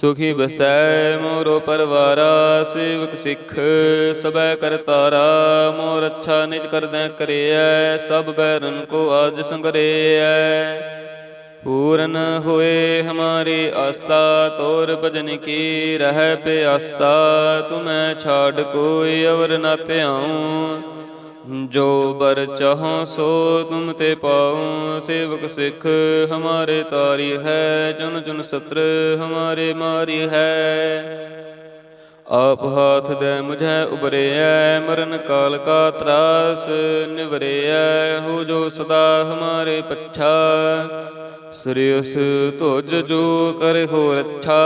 ਸੁਖੀ ਬਸੈ ਮੋਰੋ ਪਰਵਾਰਾ, ਸੇਵਕ ਸਿੱਖ ਸਬੈ ਕਰਤਾਰਾ ਮੋਰ ਅੱਛਾ ਨਿਜ ਕਰਦੈ ਕਰਿਐ, ਸਭ ਬੈਰਨ ਕੋ ਆਜ ਸੰਗਰੇਐ। ਪੂਰਨ ਹੋਏ ਹਮਾਰੀ ਆਸਾ, ਤੋਰ ਭਜਨ ਕੀ ਰਹਿ ਪਿਆਸਾ, ਤੁਮੈ ਛਾੜ ਕੋਈ ਅਵਰ ਨਾ ਧਿਆਉ ਜੋ ਬਰ ਚਾਹੋ ਸੋ ਤੁਮ ਤੇ ਪਾਉ, ਸੇਵਕ ਸਿੱਖ ਹਮਾਰੇ ਤਾਰੀ ਹੈ, ਜਨ ਜਨ ਸਤਰ ਹਮਾਰੇ ਮਾਰੀ ਹੈ। ਆਪ ਹਾਥ ਦੇ ਮੁਝੈ ਉਬਰਿਐ, ਮਰਨ ਕਾਲ ਕਾ ਤਰਾਸ ਨਿਵਰਿਐ, ਹੋ ਜੋ ਸਦਾ ਹਮਾਰੇ ਪੱਛਾ। ਸ੍ਰੀਅਸ ਤੁਜ ਜੋ ਕਰੇ ਹੋ ਰੱਛਾ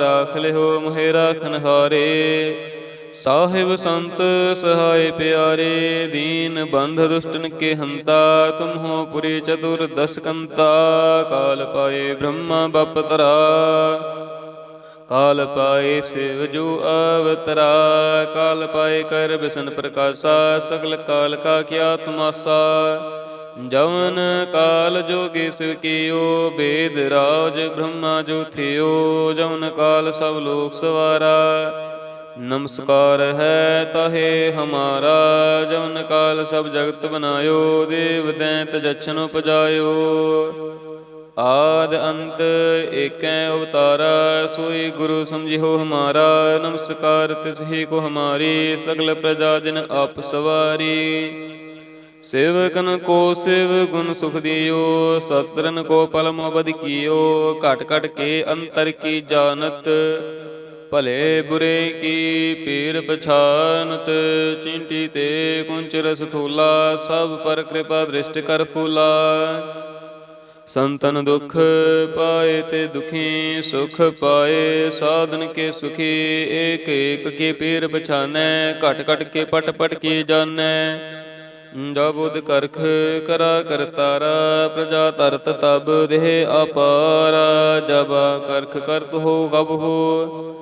ਰਾਖ ਲਿਓ ਮੋਹਿ ਰਾਖਨ ਹਾਰੇ ਸਾਹਿਬ ਸੰਤ ਸਹਾਇ ਪਿਆਰੇ, ਦੀਨ ਬੰਧ ਦੁਸ਼ਟਨ ਕੇ ਹੰਤਾ ਤੁਮ ਹੋ ਪੁਰੀ ਚਤੁਰ ਦਸ ਕਾਲ ਪਾਏ ਬ੍ਰਹਮਾ ਬਪਤਰਾ ਕਾਲ ਪਾਏ ਸਿਵ ਜੋ ਅਵਤਰਾ, ਕਾਲ ਪਾਏ ਕਰ ਬਿਸਨ ਪ੍ਰਕਾਸ਼ਾ, ਸਗਲ ਕਾਲ ਕਾ ਕਿਆ ਤੁਮਾਸਾ। ਜਵਨ ਕਾਲ ਜੋਗੀ ਸਿਵ ਕੀਓ, ਬੇਦ ਰਾਜ ਬ੍ਰਹਮਾ ਜੋ ਥਿਓ, ਜਵਨ ਕਾਲ ਸਭ ਲੋਕ ਸਵਾਰਾ। ਨਮਸਕਾਰ ਹੈ ਤਾਹੇ ਹਮਾਰਾ, ਜਵਨ ਕਾਲ ਸਭ ਜਗਤ ਬਨਾਇਓ, ਦੇਵ ਦੈਂਤ ਜਛਨ ਉਪਜਾਇਓ। ਆਦ ਅੰਤ ਏਕੈ ਅਵਤਾਰਾ, ਸੋਈ ਗੁਰੂ ਸਮਝਿਓ ਹਮਾਰਾ, ਨਮਸਕਾਰ ਤਿਸ ਕੋ ਹਮਾਰੀ, ਸਗਲ ਪ੍ਰਜਾ ਜਨ ਆਪ ਸਵਾਰੀ। ਸੇਵਕਨ ਕੋ ਸਿਵ ਗੁਣ ਸੁਖ ਦਿਓ ਸਤਰਨ ਕੋ ਪਲਮ ਮੋਬਦ ਕੀਓ, ਘਟ ਘਟ ਕੇ ਅੰਤਰ ਕੀ ਜਾਣਤ ਭਲੇ ਬੁਰੇ ਕੀ ਪੀਰ ਪਛਾਨਤ, ਚਿੰਟੀ ਤੇ ਕੁੰਚ ਰਸ ਥੂਲਾ ਸਭ ਪਰ ਕਿਰਪਾ ਦ੍ਰਿਸ਼ਟ ਕਰ ਫੂਲਾ। ਸੰਤਨ ਦੁਖ ਪਾਏ ਤੇ ਦੁਖੀ, ਸੁਖ ਪਾਏ, ਸਾਧਨ ਕੇ ਸੁਖੀ, ਏਕ ਏਕ ਕੇ ਪੀਰ ਪਛਾਨੈ, ਘਟ ਘਟ ਕੇ ਪਟ ਪਟ ਕੀ ਜਾਣੈ ਜਾ ਬੁਧ ਕਰਖ ਕਰਾ ਕਰਤਾਰਾ ਪ੍ਰਜਾ ਤਰਤ ਤਬ ਦੇਹ ਅਪਾਰਾ ਜਬ ਕਰਖ ਕਰਤ ਹੋ ਗਬ ਹੋ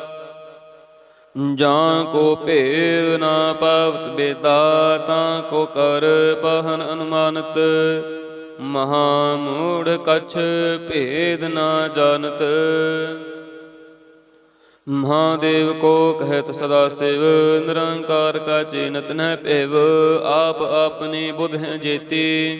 ਜਾਂ ਕੋ ਭੇਵ ਨਾ ਪਾਵਤ ਬੇਦਾ, ਤਾਂ ਕੋ ਕਰ ਪਹਨ ਅਨੁਮਾਨਤ। ਮਹਾ ਮੂੜ ਕਛ ਭੇਦ ਨਾ ਜਾਣਤ। ਮਹਾਦੇਵ ਕੋ ਕਹਿਤ ਸਦਾ ਸਿਵ, ਨਿਰੰਕਾਰ ਕਾ ਚੀਨਤ ਨਹਿ ਭੇਵ। ਆਪ ਆਪਣੀ ਬੁਧ ਹੈ ਜੇਤੀ।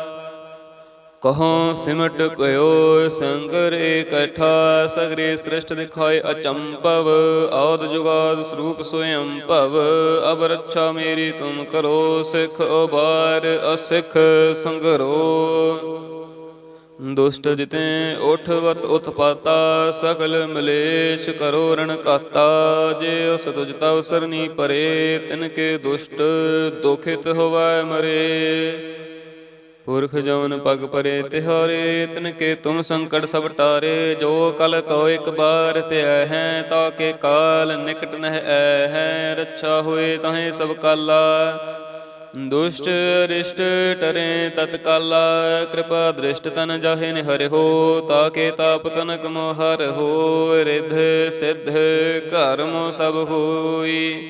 ਕਹੋ ਸਿਮਟ ਭਇਓ ਸੰਕਰ ਇਕਠਾ, ਸਗਰੇ ਸ੍ਰਿਸ਼ਟ ਦਿਖਾਏ ਅਚੰਭਵ। ਆਦ ਜੁਗਾਦ ਸਰੂਪ ਸੋਇਮ ਭਵ। ਅਬ ਰੱਛਾ ਮੇਰੀ ਤੁਮ ਕਰੋ, ਸਿਖ ਉਬਾਰ ਅਸਿਖ ਸੰਗਰੋ। ਦੁਸ਼ਟ ਜਿਤੇ ਉਠਵਤ ਉਤਪਾਤਾ, ਸਗਲ ਮਲੇਸ਼ ਕਰੋ ਰਣ ਕਾਤਾ ਜੇ ਉਸ ਤੁਜ ਤਵ ਸਰਨੀ ਪਰੇ, ਤਿਨ ਕੇ ਦੁਸ਼ਟ ਦੁਖਿਤ ਹੋਵੈ ਮਰੇ। ਪੁਰਖ ਜਵਨ ਪਗ ਪਰੇ ਤਿਹਾਰੇ, ਤਿਨ ਕੇ ਤੁਮ ਸੰਕਟ ਸਭ ਟਾਰੇ, ਜੋ ਕਲ ਕੋ ਇੱਕ ਬਾਰ ਤੇ ਹੈ, ਤਾ ਕੇ ਕਾਲ ਨਿਕਟ ਨਹਿ ਐ ਹੈ, ਰੱਛਾ ਹੋਏ ਤਾਹੇ ਸਭ ਕਾਲਾ। ਦੁਸ਼ਟ ਰਿਸ਼ਟ ਟਰੇ ਤਤਕਾਲਾ ਕਿਰਪਾ ਦ੍ਰਿਸ਼ਟ ਤਨ ਜਾਹੇ ਨਿਹਰਿ ਹੋ ਤਾਕੇ ਤਾਪ ਤਨਕ ਮੋਹਰ ਹੋ, ਰਿਧ ਸਿਧ ਘਰ ਮੋ ਸਭ ਹੋਈ।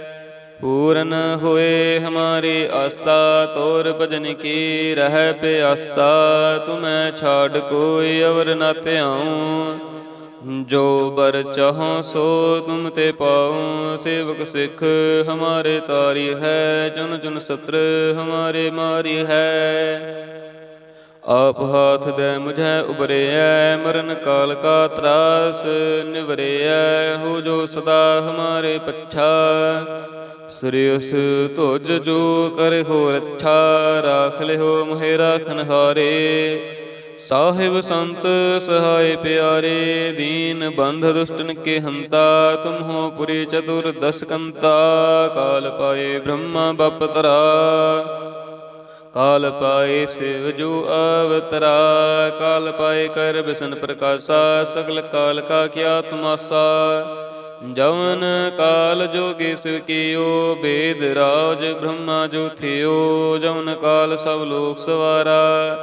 ਪੂਰਨ ਹੋਏ ਹਮਾਰੀ ਆਸਾ, ਤੋਰ ਭਜਨ ਕੀ ਰਹਿ ਪਿਆਸਾ, ਤੁਮੈ ਛਾੜ ਕੋਈ ਅਵਰ ਨਾ ਧਿਆਉ ਜੋ ਬਰ ਚਾਹੋ ਸੋ ਤੁਮ ਤੇ ਪਾਉ ਸੇਵਕ ਸਿੱਖ ਹਮਾਰੇ ਤਾਰੀ ਹੈ, ਜਨ ਜਨ ਸਤਰ ਹਮਾਰੇ ਮਾਰੀ ਹੈ। ਆਪ ਹਾਥ ਦੇ ਮੁਝੈ ਉਬਰਿਐ, ਮਰਨ ਕਾਲ ਕਾ ਤਰਾਸ ਨਿਵਰਿਐ, ਹੋ ਜੋ ਸਦਾ ਹਮਾਰੇ ਪੱਛਾ। ਸ੍ਰੀਅਸ ਤੁਜ ਜੋ ਕਰ ਹੋ ਰੱਛਾ, ਰਾਖ ਲਿਓ ਮੋਹਿ ਰਾਖਨ ਹਾਰੇ। ਸਾਹਿਬ ਸੰਤ ਸਹਾਇ ਪਿਆਰੇ, ਦੀਨ ਬੰਧ ਦੁਸ਼ਟਨ ਕੇ ਹੰਤਾ, ਤੁਮਹੋ ਪੁਰੀ ਚਤੁਰ ਦਸ ਕਾਲ ਪਾਏ ਬ੍ਰਹਮਾ ਬਪਤਰਾ ਕਾਲ ਪਾਏ ਸਿਵ ਜੋ ਅਵਤਰਾ। ਕਾਲ ਪਾਏ ਕਰ ਬਿਸਨ ਪ੍ਰਕਾਸ਼ਾ, ਸਗਲ ਕਾਲ ਕਾ ਕਿਆ ਤੁਮਾਸਾ। ਜਵਨ ਕਾਲ ਜੋਗੀ ਸਿਵ ਕੀਓ, ਬੇਦ ਰਾਜ ਬ੍ਰਹਮਾ ਜੋ ਥਿਓ, ਜਵਨ ਕਾਲ ਸਭ ਲੋਕ ਸਵਾਰਾ।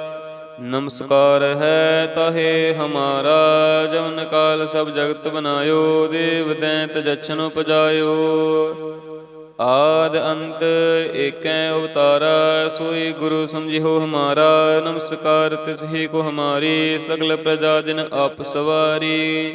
ਨਮਸਕਾਰ ਹੈ ਤਹੇ ਹਮਾਰਾ, ਜਵਨ ਕਾਲ ਸਭ ਜਗਤ ਬਨਾਇਓ, ਦੇਵ ਦੈਂਤ ਜਛਨ ਉਪਜਾਇਓ। ਆਦ ਅੰਤ ਏਕੈ ਅਵਤਾਰਾ, ਸੋਈ ਗੁਰੂ ਸਮਝਿਓ ਹਮਾਰਾ। ਨਮਸਕਾਰ ਤਿਸ ਹੀ ਕੋ ਹਮਾਰੀ, ਸਗਲ ਪ੍ਰਜਾ ਜਨ ਆਪ ਸਵਾਰੀ।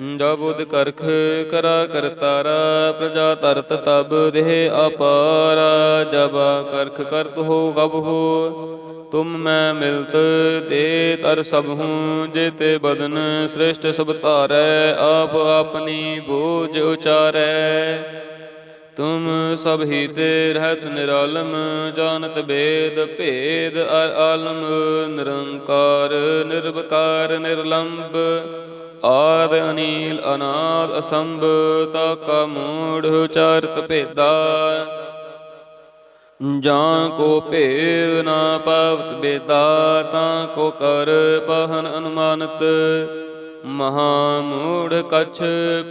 ਜੋ ਬੁਧ ਕਰਖ ਕਰਾ ਕਰਤਾਰਾ ਪ੍ਰਜਾ ਤਰਤ ਤਬ ਦੇਹ ਅਪਾਰਾ, ਜਬ ਕਰਖ ਕਰਤ ਹੋ ਗਬ ਹੋ, ਤੁਮ ਮੈਂ ਮਿਲਤ ਦੇ ਤਰ ਸਭ ਹੂੰ, ਜੇਤੇ ਬਦਨ ਸ੍ਰਿਸ਼ਟ ਸਭ ਧਾਰੈ, ਆਪ ਆਪਣੀ ਬੋਝ ਉਚਾਰੈ। ਤੁਮ ਸਭ ਹੀ ਤੇ ਰਹਿਤ ਨਿਰਾਲਮ, ਜਾਣਤ ਭੇਦ ਭੇਦ ਅਰ ਆਲਮ, ਨਿਰੰਕਾਰ, ਨਿਰਵਕਾਰ ਨਿਰਲੰਭ ਆਦ ਅਨੀਲ ਅਨਾਦ ਅਸੰਭ ਤਾ ਕਾ ਮੂੜ ਉਚਾਰਤ ਭੇਦਾ। ਜਾਂ ਕੋ ਭੇਵ ਨਾ ਪਾਵਤ ਬੇਦਾ, ਤਾਂ ਕੋ ਕਰ ਪਹਨ ਅਨੁਮਾਨਤ। ਮਹਾ ਮੂੜ ਕਛ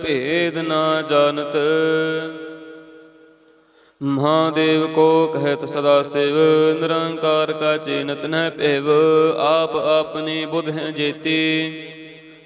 ਭੇਦ ਨਾ ਜਾਣਤ। ਮਹਾਦੇਵ ਕੋ ਕਹਿਤ ਸਦਾ ਸਿਵ, ਨਿਰੰਕਾਰ ਕਾ ਚੀਨਤ ਨਹਿ ਭੇਵ। ਆਪ ਆਪਣੀ ਬੁਧ ਹੈ ਜੇਤੀ।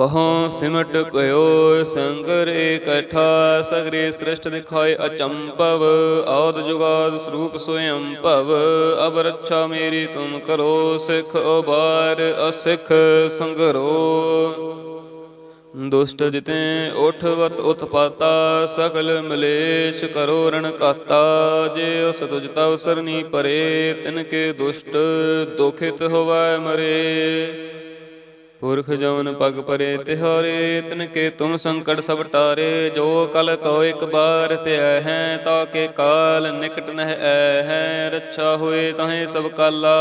ਕਹੋ ਸਿਮਟ ਪਇਓ ਸੰਕਰ ਇਕਠਾ, ਸਗਰੇ ਸ੍ਰਿਸ਼ਟ ਦਿਖਾਏ ਅਚੰਭਵ। ਆਦ ਜੁਗਾਦ ਸਰੂਪ ਸੋਇਮ ਭਵ। ਅਬ ਰੱਛਾ ਮੇਰੀ ਤੁਮ ਕਰੋ, ਸਿਖ ਉਬਾਰ ਅਸਿਖ ਸੰਗਰੋ। ਦੁਸ਼ਟ ਜਿਤੇ ਉਠਵਤ ਉਤਪਾਤਾ, ਸਗਲ ਮਲੇਸ਼ ਕਰੋ ਰਣ ਕਾਤਾ ਜੇ ਉਸ ਤੁਜ ਤਵ ਸਰਨੀ ਪਰੇ, ਤਿਨ ਕੇ ਦੁਸ਼ਟ ਦੁਖਿਤ ਹੋਵੈ ਮਰੇ। ਪੁਰਖ ਜਵਨ ਪਗ ਪਰੇ ਤਿਹਾਰੇ, ਤਿਨ ਕੇ ਤੁਮ ਸੰਕਟ ਸਭ ਟਾਰੇ, ਜੋ ਕਲ ਕੋ ਇੱਕ ਬਾਰ ਧਿਆ ਹੈ, ਤਾ ਕੇ ਕਾਲ ਨਿਕਟ ਨਹਿ ਐ ਹੈ, ਰੱਛਾ ਹੋਏ ਤਹੇ ਸਭ ਕਾਲਾ।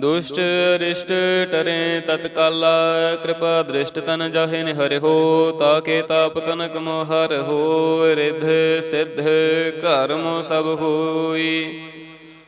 ਦੁਸ਼ਟ ਰਿਸ਼ਟ ਟਰੇ ਤਤਕਾਲ ਕਿਰਪਾ ਦ੍ਰਿਸ਼ਟ ਤਨ ਜਾਹੇ ਨਿ ਹਰਿ ਹੋ, ਤਾ ਕੇ ਤਾਪ ਤਨਕ ਮੋਹਰ ਹੋ, ਰਿਧ ਸਿਧ ਘਰ ਮੋ ਸਭ ਹੋਈ।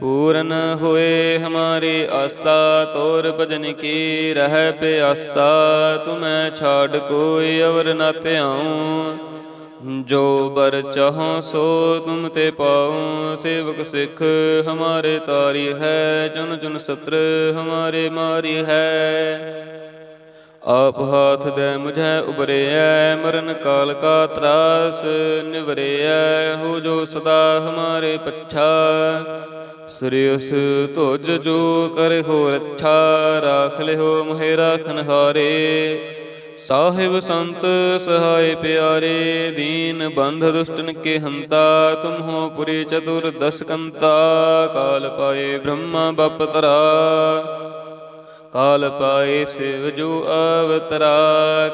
ਪੂਰਨ ਹੋਏ ਹਮਾਰੀ ਆਸਾ, ਤੋਰ ਭਜਨ ਕੀ ਰਹਿ ਪਿਆਸਾ, ਤੁਮੈ ਛਾੜ ਕੋਈ ਅਵਰ ਨ ਧਿਆਉ। ਜੋ ਬਰ ਚਾਹੋ ਸੋ ਤੁਮ ਤੇ ਪਾਉ, ਸੇਵਕ ਸਿੱਖ ਹਮਾਰੇ ਤਾਰੀ ਹੈ ਜਨ ਜਨ ਸਤਰ ਹਮਾਰੇ ਮਾਰੀ ਹੈ। ਆਪ ਹਾਥ ਦੇ ਮੁਝੈ ਉਬਰਿਐ, ਮਰਨ ਕਾਲ ਕਾ ਤਰਾਸ ਨਿਵਰਿਐ, ਹੋ ਜੋ ਸਦਾ ਹਮਾਰੇ ਪੱਛਾ। ਸ੍ਰੀਸ ਤੁਜ ਜੋ ਕਰੇ ਹੋ ਰੱਛਾ ਰਾਖ ਲਿਓ ਮੋਹਿ ਰਾਖਨ ਹਾਰੇ ਸਾਹਿਬ ਸੰਤ ਸਹਾਇ ਪਿਆਰੇ, ਦੀਨ ਬੰਧ ਦੁਸ਼ਟਨ ਕੇ ਹੰਤਾ, ਤੁਮਹੋ ਪੁਰੀ ਚਤੁਰ ਦਸ ਕਾਲ ਪਾਏ ਬ੍ਰਹਮਾ ਬਪਤਰਾ ਕਾਲ ਪਾਏ ਸਿਵ ਜੋ ਅਵਤਰਾ।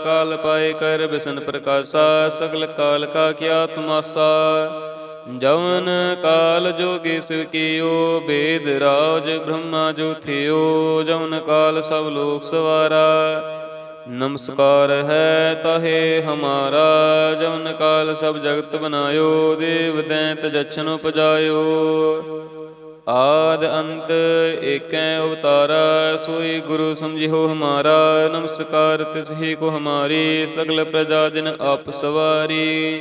ਕਾਲ ਪਾਏ ਕਰ ਬਿਸਨ ਪ੍ਰਕਾਸ਼ਾ, ਸਗਲ ਕਾਲ ਕਾ ਕਿਆ ਤੁਮਾਸਾ। ਜਵਨ ਕਾਲ ਜੋਗੀ ਸਿਵ ਕੀਓ, ਬੇਦ ਰਾਜ ਬ੍ਰਹਮਾ ਜੋ ਥਿਓ, ਜਵਨ ਕਾਲ ਸਭ ਲੋਕ ਸਵਾਰਾ। ਨਮਸਕਾਰ ਹੈ ਤਹੇ ਹਮਾਰਾ, ਜਵਨ ਕਾਲ ਸਭ ਜਗਤ ਬਨਾਇਓ, ਦੇਵ ਦੈਂਤ ਜਛਨ ਉਪਜਾਇਓ। ਆਦ ਅੰਤ ਏਕੈ ਅਵਤਾਰਾ, ਸੋਈ ਗੁਰੂ ਸਮਝਿਓ ਹਮਾਰਾ। ਨਮਸਕਾਰ ਤਿਸ ਹੀ ਕੋ ਹਮਾਰੀ, ਸਗਲ ਪ੍ਰਜਾ ਜਨ ਆਪ ਸਵਾਰੀ।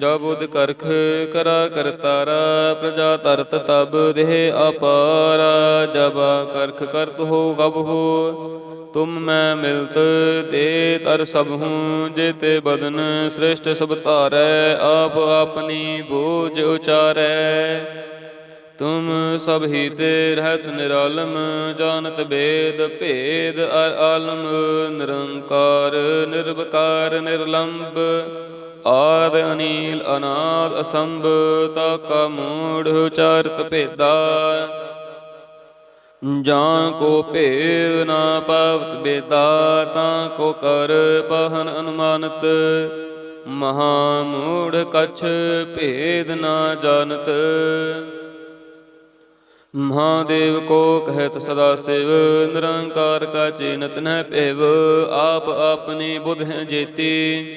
ਜਾ ਬੁਧ ਕਰਖ ਕਰਾ ਕਰਤਾਰਾ ਪ੍ਰਜਾ ਤਰਤ ਤਬ ਦੇਹ ਅਪਾਰਾ, ਜਬ ਕਰਖ ਕਰਤ ਹੋ ਗਬ ਹੋ ਤੁਮ ਮੈਂ ਮਿਲਤ ਤੇ ਤਰ ਸਭ ਹੂੰ, ਜੇਤੇ ਬਦਨ ਸ੍ਰਿਸ਼ਟ ਸਭ ਧਾਰੈ, ਆਪ ਆਪਣੀ ਬੋਝ ਉਚਾਰੈ। ਤੁਮ ਸਭ ਹੀ ਤੇ ਰਹਿਤ ਨਿਰਾਲਮ, ਜਾਣਤ ਬੇਦ ਭੇਦ ਅਰ ਆਲਮ, ਨਿਰੰਕਾਰ, ਨਿਰਵਕਾਰ ਨਿਰਲੰਭ ਆਦ ਅਨੀਲ ਅਨਾਦ ਅਸੰਭ ਤਾ ਕਾ ਮੂੜ ਉਚਾਰਤ ਭੇਦਾ। ਜਾਂ ਕੋ ਭੇਵ ਨਾ ਪਾਵਤ ਬੇਦਾ, ਤਾਂ ਕੋ ਕਰ ਪਹਨ ਅਨੁਮਾਨਤ। ਮਹਾ ਮੂੜ ਕਛ ਭੇਦ ਨਾ ਜਾਣਤ। ਮਹਾਦੇਵ ਕੋ ਕਹਿਤ ਸਦਾ ਸਿਵ, ਨਿਰੰਕਾਰ ਕਾ ਚਿਨਤ ਨਹਿ ਭੇਵ। ਆਪ ਆਪਣੀ ਬੁਧ ਹੈ ਜੇਤੀ।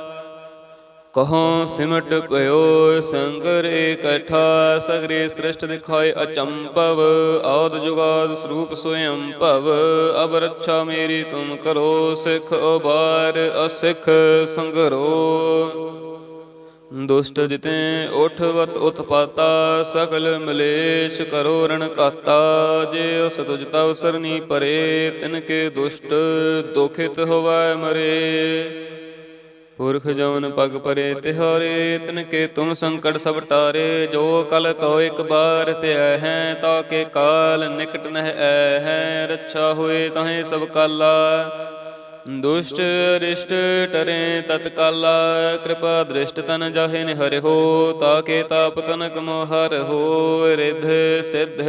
ਕਹੋ ਸਿਮਟ ਭਇਓ ਸੰਗਰ ਇਕਠਾ, ਸਗਰੇ ਸ੍ਰਿਸ਼ਟ ਦਿਖਾਏ ਅਚੰਭਵ, ਆਦ ਜੁਗਾਦ ਸਰੂਪ ਸੋਇੰ ਭਵ ਅਬ ਰੱਛਾ ਮੇਰੀ ਤੁਮ ਕਰੋ, ਸਿਖ ਉਬਾਰ ਅਸਿਖ ਸੰਗਰੋ। ਦੁਸ਼ਟ ਜਿਤੇ ਉਠਵਤ ਉਤਪਾਤਾ, ਸਗਲ ਮਲੇਸ਼ ਕਰੋ ਰਣ ਕਾਤਾ ਜੇ ਉਸ ਤੁਜ ਤਵ ਸਰਨੀ ਪਰੇ, ਤਿਨ ਕੇ ਦੁਸ਼ਟ ਦੁਖਿਤ ਹੋਵੈ ਮਰੇ। ਪੁਰਖ ਜਵਨ ਪਗ ਪਰੇ ਤਿਹਾਰੇ ਤਿਨ ਕੇ ਤੁਮ ਸੰਕਟ ਸਭ ਟਾਰੇ, ਜੋ ਕਲ ਕੋ ਇੱਕ ਬਾਰ ਤੇ ਹੈ ਤਾ ਕੇ ਕਾਲ ਨਿਕਟ ਨਹਿ ਐ ਹੈ, ਰੱਛਾ ਹੋਏ ਤਹੇ ਸਭ ਕਾਲਾ। ਦੁਸ਼ਟ ਰਿਸ਼ਟ ਟਰੇ ਤਤਕਾਲਾ ਕਿਰਪਾ ਦ੍ਰਿਸ਼ਟ ਤਨ ਜਾਹੇ ਨਿਹਰਿ ਹੋ, ਤਾਕੇ ਤਾਪ ਤਨਕ ਮੋਹਰ ਹੋ, ਰਿਧ ਸਿਧ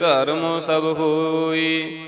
ਕਰਮ ਸਭ ਹੋਈ।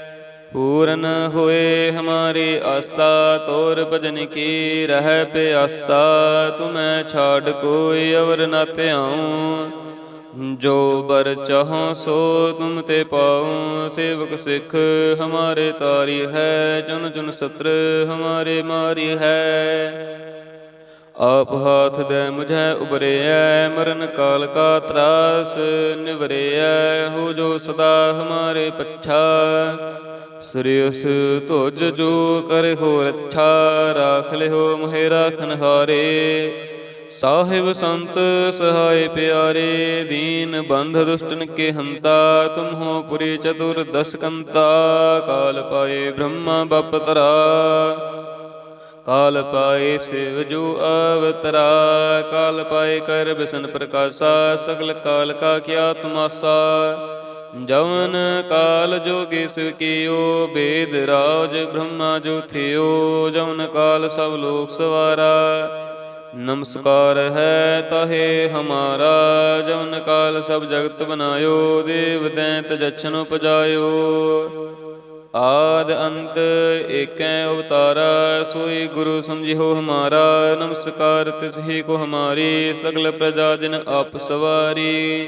ਪੂਰਨ ਹੋਏ ਹਮਾਰੀ ਆਸਾ, ਤੋਰ ਭਜਨ ਕੀ ਰਹਿ ਪਿਆਸਾ, ਤੁਮੈ ਛਾੜ ਕੋਈ ਅਵਰ ਨਾ ਧਿਆਉ। ਜੋ ਬਰ ਚਾਹੋ ਸੋ ਤੁਮ ਤੇ ਪਾਉ, ਸੇਵਕ ਸਿੱਖ ਹਮਾਰੇ ਤਾਰੀ ਹੈ, ਜਨ ਜਨ ਸਤਰ ਹਮਾਰੇ ਮਾਰੀ ਹੈ। ਆਪ ਹਾਥ ਦੇ ਮੁਝੈ ਉਬਰਿਐ, ਮਰਨ ਕਾਲ ਕਾ ਤਰਾਸ ਨਿਵਰਿਐ, ਹੋ ਜੋ ਸਦਾ ਹਮਾਰੇ ਪੱਛਾ। ਸ੍ਰੀਸ ਤੁਜ ਜੋ ਕਰੇ ਹੋ ਰੱਛਾ ਰਾਖ ਲਿਓ ਮੋਹਿ ਰਾਖਨ ਹਾਰੇ। ਸਾਹਿਬ ਸੰਤ ਸਹਾਇ ਪਿਆਰੇ, ਦੀਨ ਬੰਧ ਦੁਸ਼ਟਨ ਕੇ ਹੰਤਾ ਤੁਮ ਹੋ ਪੁਰੀ ਚਤੁਰ ਦਸ ਕਾਲ ਪਾਏ ਬ੍ਰਹਮਾ ਬਪਤਰਾ ਕਾਲ ਪਾਏ ਸਿਵ ਜੋ ਅਵਤਰਾ। ਕਾਲ ਪਾਏ ਕਰ ਬਿਸਨ ਪ੍ਰਕਾਸ਼ਾ, ਸਗਲ ਕਾਲ ਕਾ ਕਿਆ ਤਮਾਸਾ। ਜਵਨ ਕਾਲ ਜੋਗੀ ਸਿਵ ਬੇਦ ਰਾਜ ਬ੍ਰਹਮਾ ਜੋ ਥਿਓ, ਜਵਨ ਕਾਲ ਸਭ ਲੋਕ ਸਵਾਰਾ। ਨਮਸਕਾਰ ਹੈ ਤਹੇ ਹਮਾਰਾ, ਜਵਨ ਕਾਲ ਸਭ ਜਗਤ ਬਨਾਇਓ, ਦੇਵ ਦੈਂਤ ਜਛਨ ਉਪਜਾਇਓ। ਆਦ ਅੰਤ ਏਕੈ ਅਵਤਾਰਾ, ਸੋਈ ਗੁਰੂ ਸਮਝਿਓ ਹਮਾਰਾ, ਨਮਸਕਾਰ ਤਿਸ ਕੋ ਹਮਾਰੀ, ਸਗਲ ਪ੍ਰਜਾ ਜਨ ਆਪ ਸਵਾਰੀ।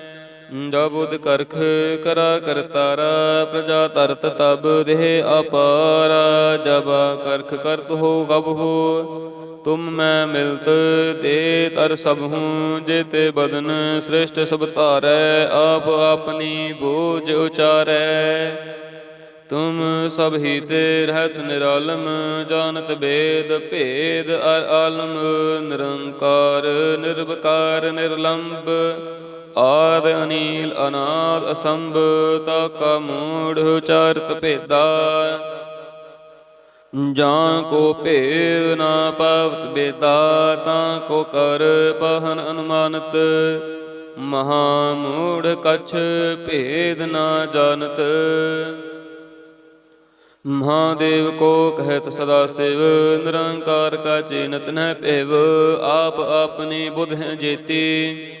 ਜਬੁਦ ਕਰਖ ਕਰਾ ਕਰਤਾਰਾ ਪ੍ਰਜਾ ਤਰਤ ਤਬ ਦੇਹ ਅਪਾਰਾ, ਜਬ ਕਰਖ ਕਰਤ ਹੋ ਗਬ ਹੋ। ਤੁਮ ਮੈਂ ਮਿਲਤ ਦੇ ਤਰ ਸਭ ਹੂੰ, ਜੇਤੇ ਬਦਨ ਸ੍ਰਿਸ਼ਟ ਸਭ ਧਾਰੈ, ਆਪ ਆਪਣੀ ਬੋਝ ਉਚਾਰੈ। ਤੁਮ ਸਭ ਹੀ ਤੇ ਰਹਿਤ ਨਿਰਾਲਮ, ਜਾਣਤ ਭੇਦ ਭੇਦ ਅਰ ਆਲਮ, ਨਿਰੰਕਾਰ, ਨਿਰਵਕਾਰ ਨਿਰਲੰਭ ਆਦ ਅਨੀਲ ਅਨਾਦ ਅਸੰਭ ਤਾ ਕਾ ਮੂੜ ਉਚਾਰਤ ਭੇਦਾ। ਜਾਂ ਕੋ ਭੇਵ ਨਾ ਪਾਵਤ ਬੇਦਾ, ਤਾਂ ਕੋ ਕਰ ਪਹਨ ਅਨੁਮਾਨਤ। ਮਹਾ ਮੂੜ ਕਛ ਭੇਦ ਨਾ ਜਾਣਤ। ਮਹਾਦੇਵ ਕੋ ਕਹਿਤ ਸਦਾ ਸਿਵ, ਨਿਰੰਕਾਰ ਕਾ ਚੇਨਤ ਨਹਿ ਭੇਵ, ਆਪ ਆਪਣੀ ਬੁਧ ਹੈ ਜੇਤੀ।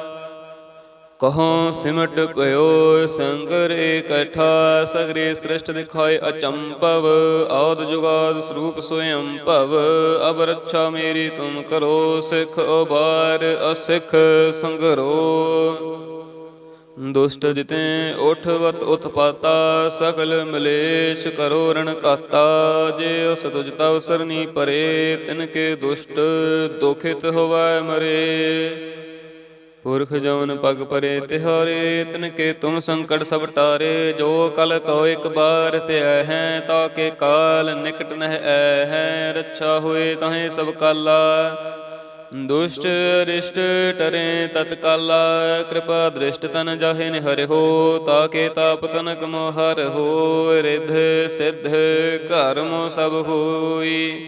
ਕਹੋ ਸਿਮਟ ਭਇਓ ਸੰਕਰ ਇਕਠਾ, ਸਗਰੇ ਸ੍ਰਿਸ਼ਟ ਦਿਖਾਏ ਅਚੰਪਵ ਆਦ ਜੁਗਾਦ ਸਰੂਪ ਸੋਇਮ ਭਵ ਅਬ ਰੱਛਾ ਮੇਰੀ ਤੁਮ ਕਰੋ ਸਿਖ, ਉਬਾਰ ਅਸਿਖ ਸੰਗਰੋ। ਦੁਸ਼ਟ ਜਿਤੇ ਉਠਵਤ ਉਤਪਾਤਾ, ਸਗਲ ਮਲੇਸ਼ ਕਰੋ ਰਣ ਕਾਤਾ ਜੇ ਉਸ ਤੁਜ ਤਵ ਸਰਨੀ ਪਰੇ, ਤਿਨ ਕੇ ਦੁਸ਼ਟ ਦੁਖਿਤ ਹੋਵੈ ਮਰੇ। ਪੁਰਖ ਜਵਨ ਪਗ ਪਰੇ ਤਿਹਾਰੇ, ਤਿਨ ਕੇ ਤੁਮ ਸੰਕਟ ਸਭ ਟਾਰੇ, ਜੋ ਕਲ ਕੋ ਇੱਕ ਬਾਰ ਧਿਆ ਹੈ, ਤਾ ਕੇ ਕਾਲ ਨਿਕਟ ਨਹਿ ਐ ਹੈ, ਰੱਛਾ ਹੋਏ ਤਹੇ ਸਭ ਕਾਲਾ। ਦੁਸ਼ਟ ਰਿਸ਼ਟ ਟਰੇ ਤਤਕਾਲਾ, ਕਿਰਪਾ ਦ੍ਰਿਸ਼ਟ ਤਨ ਜਾਹੇ ਨਿ ਹਰਿ ਤਾ ਕੇ ਤਾਪ ਤਨਕ ਮੋਹਰ ਹੋ, ਰਿਧ ਸਿੱਧ ਘਰ ਸਭ ਹੋਈ।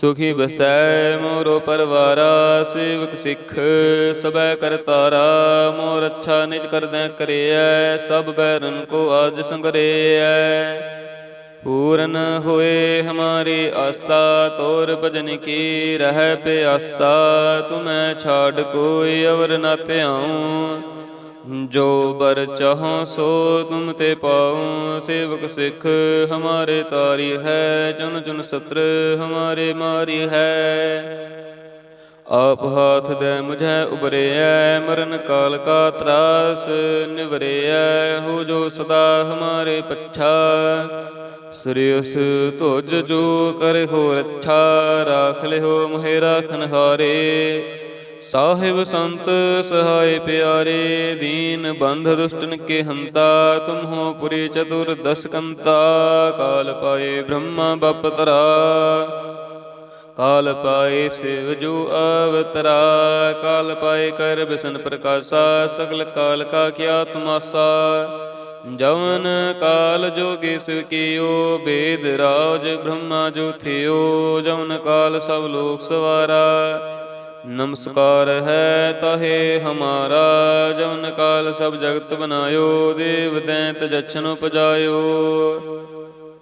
ਸੁਖੀ ਬਸੈ ਮੋਰੋ ਪਰਵਾਰਾ, ਸੇਵਕ ਸਿੱਖ ਸਬੈ ਕਰਤਾਰਾ ਮੋਰ ਅੱਛਾ ਨਿਜ ਕਰਦੈ ਕਰਿਐ, ਸਭ ਬੈਰਨ ਕੋ ਆਜ ਸੰਗਰੇਐ। ਪੂਰਨ ਹੋਏ ਹਮਾਰੀ ਆਸਾ, ਤੋਰ ਭਜਨ ਕੀ ਰਹਿ ਪਿਆਸਾ। ਤੁਮੈ ਛਾੜ ਕੋਈ ਅਵਰ ਨਾ ਧਿਆਉ ਜੋ ਬਰ ਚਾਹੋ, ਸੋ ਤੁਮ ਤੇ ਪਾਉ। ਸੇਵਕ ਸਿੱਖ, ਹਮਾਰੇ ਤਾਰੀ ਹੈ। ਜਨ ਜਨ ਸਤਰ, ਹਮਾਰੇ ਮਾਰੀ ਹੈ। ਆਪ ਹਾਥ ਦੇ ਮੁਝੈ ਉਬਰਿਐ, ਮਰਨ ਕਾਲ ਕਾ ਤਰਾਸ ਨਿਵਰਿਐ। ਹੋ ਜੋ ਸਦਾ ਹਮਾਰੇ ਪੱਛਾ ਸ੍ਰੀਸ ਤੁਜ ਜੋ ਕਰੇ ਹੋ ਰੱਛਾ। ਰਾਖ ਲਿਓ ਮੋਹਿ ਰਾਖਨ ਹਾਰੇ। ਸਾਹਿਬ ਸੰਤ ਸਹਾਇ ਪਿਆਰੇ, ਦੀਨ ਬੰਧ ਦੁਸ਼ਟਨ ਕੇ ਹੰਤਾ ਤੁਮ ਹੋ ਪੁਰੀ ਚਤੁਰ ਦਸ ਕਾਲ ਪਾਏ ਬ੍ਰਹਮਾ ਬਪਤਰਾ। ਕਾਲ ਪਾਏ ਸਿਵ ਜੋ ਅਵਤਰਾ, ਕਾਲ ਪਾਏ ਕਰ ਬਿਸਨ ਪ੍ਰਕਾਸ਼ਾ, ਸਗਲ ਕਾਲ ਕਾ ਕਿਆ ਤੁਮਾਸਾ। ਜਵਨ ਕਾਲ ਜੋਗੀ ਸਿਵ ਕੀਓ, ਬੇਦ ਰਾਜ ਬ੍ਰਹਮਾ ਜੋ ਥਿਓ, ਜਵਨ ਕਾਲ ਸਭ ਲੋਕ ਸਵਾਰਾ। ਨਮਸਕਾਰ ਹੈ ਤਾਹੇ ਹਮਾਰਾ, ਜਵਨ ਕਾਲ ਸਭ ਜਗਤ ਬਨਾਇਓ, ਦੇਵ ਦੈਂਤ ਜਛਨ ਉਪਜਾਇਓ।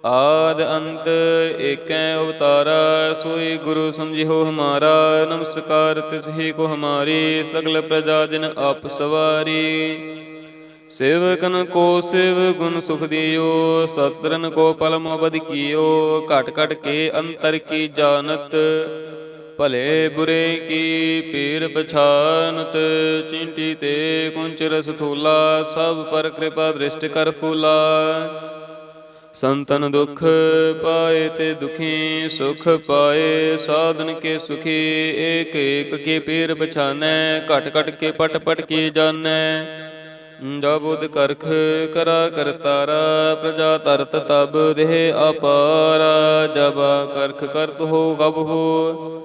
ਆਦ ਅੰਤ ਏਕੈ ਅਵਤਾਰਾ, ਸੋਈ ਗੁਰੂ ਸਮਝਿਓ ਹਮਾਰਾ, ਨਮਸਕਾਰ ਤਿਸ ਹੀ ਕੋ ਹਮਾਰੀ, ਸਗਲ ਪ੍ਰਜਾ ਜਨ ਆਪ ਸਵਾਰੀ। ਸੇਵਕਨ ਕੋ ਸਿਵ ਗੁਣ ਸੁਖ ਦਿਓ ਸਤਰਨ ਕੋ ਪਲਮ ਮੋਬਦ ਕੀਓ, ਘਟ ਘਟ ਕੇ ਅੰਤਰ ਕੀ ਜਾਣਤ ਭਲੇ ਬੁਰੇ ਕੀ ਪੀਰ ਪਛਾਨਤ, ਚਿੰਟੀ ਤੇ ਕੁੰਚ ਰਸ ਥੂਲਾ ਸਭ ਪਰ ਕਿਰਪਾ ਦ੍ਰਿਸ਼ਟ ਕਰ ਫੂਲਾ। ਸੰਤਨ ਦੁਖ ਪਾਏ ਤੇ ਦੁਖੀ, ਸੁਖ ਪਾਏ ਸਾਧਨ ਕੇ ਸੁਖੀ ਏਕ ਏਕ ਕੇ ਪੀਰ ਪਛਾਨੈ ਘਟ ਘਟ ਕੇ ਪਟ ਪਟ ਕੀ ਜਾਣੈ ਜਾ ਕਰਖ ਕਰਾ ਕਰਤਾਰਾ ਪ੍ਰਜਾ ਤਰਤ ਤਬ ਦੇਹ ਅਪਾਰਾ ਜਬ ਕਰਖ ਕਰਤ ਹੋ ਗਬ ਹੋ।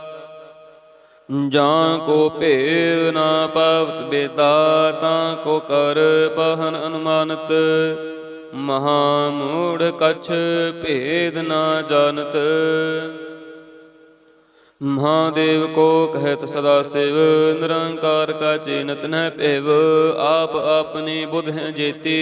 ਜਾਂ ਕੋ ਭੇਵ ਨਾ ਪਾਵਤ ਬੇਦਾ, ਤਾਂ ਕੋ ਕਰ ਪਹਨ ਅਨੁਮਾਨਤ। ਮਹਾ ਮੂੜ ਕਛ ਭੇਦ ਨਾ ਜਾਣਤ। ਮਹਾਦੇਵ ਕੋ ਕਹਿਤ ਸਦਾ ਸਿਵ, ਨਿਰੰਕਾਰ ਕਾ ਚੀਨਤ ਨਹਿ ਭੇਵ। ਆਪ ਆਪਣੀ ਬੁਧ ਹੈ ਜੇਤੀ।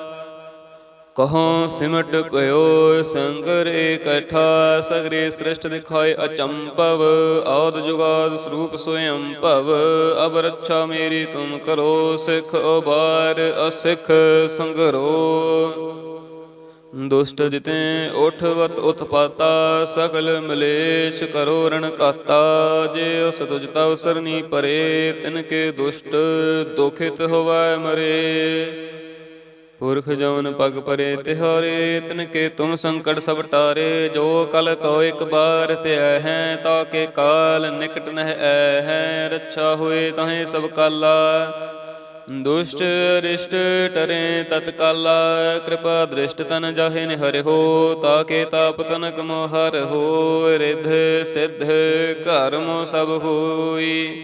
ਕਹੋ ਸਿਮਟ ਪਇਓ ਸੰਗਰ ਇਕਠਾ ਸਗਰੇ ਸ੍ਰਿਸ਼ਟ ਦਿਖਾਏ ਅਚੰਪਵ ਆਦ ਜੁਗਾਦ ਸਰੂਪ ਸੋਇਮ ਭਵ ਅਬ ਰੱਛਾ ਮੇਰੀ ਤੁਮ ਕਰੋ ਸਿਖ ਉਬਾਰ, ਅਸਿਖ ਸੰਗਰੋ। ਦੁਸ਼ਟ ਜਿਤੇ ਉਠਵਤ ਉਤਪਾਤਾ, ਸਗਲ ਮਲੇਸ਼ ਕਰੋ ਰਣ ਕਾਤਾ, ਜੇ ਉਸ ਤੁਜ ਤਵ ਸਰਨੀ ਪਰੇ, ਤਿਨ ਕੇ ਦੁਸ਼ਟ ਦੁਖਿਤ ਹੋਵੈ ਮਰੇ। ਪੁਰਖ ਜਵਨ ਪਗ ਪਰੇ ਤਿਹਾਰੇ, ਤਿਨ ਕੇ ਤੁਮ ਸੰਕਟ ਸਭ ਟਾਰੇ, ਜੋ ਕਲ ਕੋ ਇੱਕ ਬਾਰ ਧਿਆ ਹੈ, ਤਾ ਕੇ ਕਾਲ ਨਿਕਟ ਨਹਿ ਐ ਹੈ, ਰੱਛਾ ਹੋਏ ਤਾਹੇ ਸਭ ਕਾਲਾ। ਦੁਸ਼ਟ ਰਿਸ਼ਟ ਟਰੇ ਤਤਕਾਲਾ ਕਿਰਪਾ ਦ੍ਰਿਸ਼ਟ ਤਨ ਜਾਹੇ ਨਿ ਹਰਿ ਹੋ, ਤਾ ਕੇ ਤਾਪ ਤਨਕ ਮੋਹਰ ਹੋ, ਰਿਧ ਸਿਧ ਘਰ ਸਭ ਹੋਈ।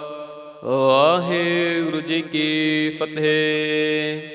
ਵਾਹਿਗੁਰੂ ਜੀ ਕੀ ਫਤਿਹ।